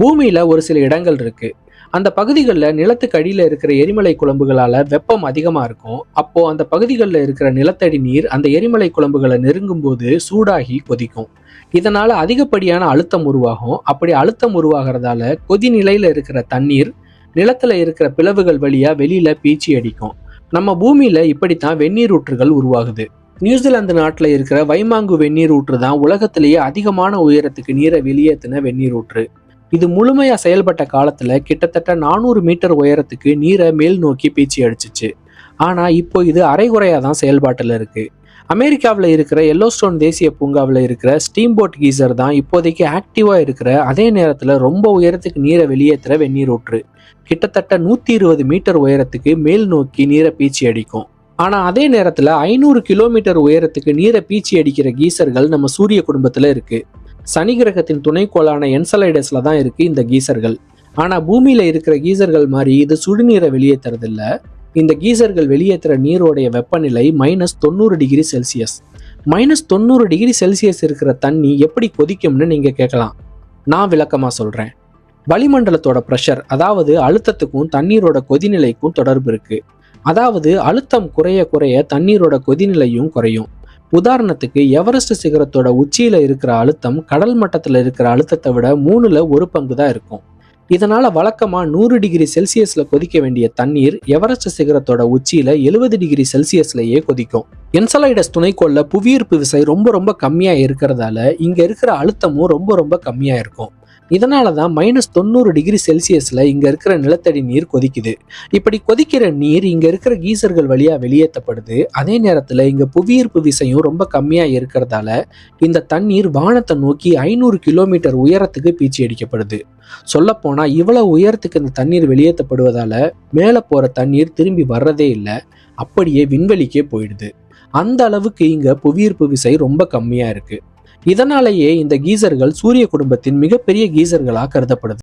பூமியில ஒரு சில இடங்கள் இருக்கு. அந்த பகுதிகளில் நிலத்துக்கு அடியில் இருக்கிற எரிமலை குழம்புகளால் வெப்பம் அதிகமாக இருக்கும். அப்போது அந்த பகுதிகளில் இருக்கிற நிலத்தடி நீர் அந்த எரிமலை குழம்புகளை நெருங்கும் போது சூடாகி கொதிக்கும். இதனால் அதிகப்படியான அழுத்தம் உருவாகும். அப்படி அழுத்தம் உருவாகிறதால கொதிநிலையில் இருக்கிற தண்ணீர் நிலத்தில் இருக்கிற பிளவுகள் வழியாக வெளியில் பீச்சி அடிக்கும். நம்ம பூமியில் இப்படித்தான் வெந்நீர் ஊற்றுகள் உருவாகுது. நியூசிலாந்து நாட்டில் இருக்கிற வைமாங்கு வெந்நீர் ஊற்று தான் உலகத்திலேயே அதிகமான உயரத்துக்கு நீரை வெளியேற்றின வெந்நீர் ஊற்று. இது முழுமையா செயல்பட்ட காலத்துல கிட்டத்தட்ட நானூறு மீட்டர் உயரத்துக்கு நீரை மேல் நோக்கி பீச்சி அடிச்சிச்சு. ஆனா இப்போ இது அரைகுறையா தான் செயல்பாட்டில் இருக்கு. அமெரிக்காவில் இருக்கிற எல்லோஸ்டோன் தேசிய பூங்காவில் இருக்கிற ஸ்டீம் போட் கீசர் தான் இப்போதைக்கு ஆக்டிவா இருக்கிற அதே நேரத்தில் ரொம்ப உயரத்துக்கு நீரை வெளியேற்றுற வெந்நீர் ஊற்று. கிட்டத்தட்ட நூற்றி இருபது மீட்டர் உயரத்துக்கு மேல் நோக்கி நீரை பீச்சி அடிக்கும். ஆனால் அதே நேரத்தில் ஐநூறு கிலோமீட்டர் உயரத்துக்கு நீரை பீச்சி அடிக்கிற கீசர்கள் நம்ம சூரிய குடும்பத்தில் இருக்கு. சனி கிரகத்தின் துணைக்கோளான என்சலைடஸ்ல தான் இருக்கு இந்த கீசர்கள். ஆனால் பூமியில இருக்கிற கீசர்கள் மாதிரி இது சுடுநீரை வெளியேற்றுறதில்ல இந்த கீசர்கள் வெளியேற்றுற நீரோடைய வெப்பநிலை மைனஸ் தொண்ணூறு டிகிரி செல்சியஸ் மைனஸ் தொண்ணூறு டிகிரி செல்சியஸ் இருக்கிற தண்ணி எப்படி கொதிக்கும்னு நீங்க கேட்கலாம். நான் விளக்கமா சொல்றேன். வளிமண்டலத்தோட ப்ரெஷர் அதாவது அழுத்தத்துக்கும் தண்ணீரோட கொதிநிலைக்கும் தொடர்பு இருக்கு. அதாவது அழுத்தம் குறைய குறைய தண்ணீரோட கொதிநிலையும் குறையும். உதாரணத்துக்கு எவரெஸ்ட் சிகரத்தோட உச்சியில இருக்கிற அழுத்தம் கடல் மட்டத்துல இருக்கிற அழுத்தத்தை விட மூணுல ஒரு பங்கு தான் இருக்கும். இதனால வழக்கமா நூறு டிகிரி செல்சியஸ்ல கொதிக்க வேண்டிய தண்ணீர் எவரெஸ்ட் சிகரத்தோட உச்சியில எழுபது டிகிரி செல்சியஸ்லயே கொதிக்கும். என்சலைடஸ் துணைக்கோள்ல புவியீர்ப்பு விசை ரொம்ப ரொம்ப கம்மியா இருக்கிறதால இங்க இருக்கிற அழுத்தமும் ரொம்ப ரொம்ப கம்மியா இருக்கும். இதனால தான் மைனஸ் தொண்ணூறு டிகிரி செல்சியஸில் இங்கே இருக்கிற நிலத்தடி நீர் கொதிக்குது. இப்படி கொதிக்கிற நீர் இங்கே இருக்கிற கீசர்கள் வழியாக வெளியேற்றப்படுது. அதே நேரத்தில் இங்கே புவியீர்ப்பு விசையும் ரொம்ப கம்மியாக இருக்கிறதால இந்த தண்ணீர் வானத்தை நோக்கி ஐநூறு கிலோமீட்டர் உயரத்துக்கு பீச்சி அடிக்கப்படுது. சொல்லப்போனால் இவ்வளோ உயரத்துக்கு இந்த தண்ணீர் வெளியேற்றப்படுவதால் மேலே போகிற தண்ணீர் திரும்பி வர்றதே இல்லை. அப்படியே விண்வெளிக்கே போயிடுது. அந்த அளவுக்கு இங்கே புவியீர்ப்பு விசை ரொம்ப கம்மியாக இருக்குது இதனாலேயே இந்த கீசர்கள் சூரிய குடும்பத்தின் மிகப்பெரிய கீசர்களாக கருதப்படுது.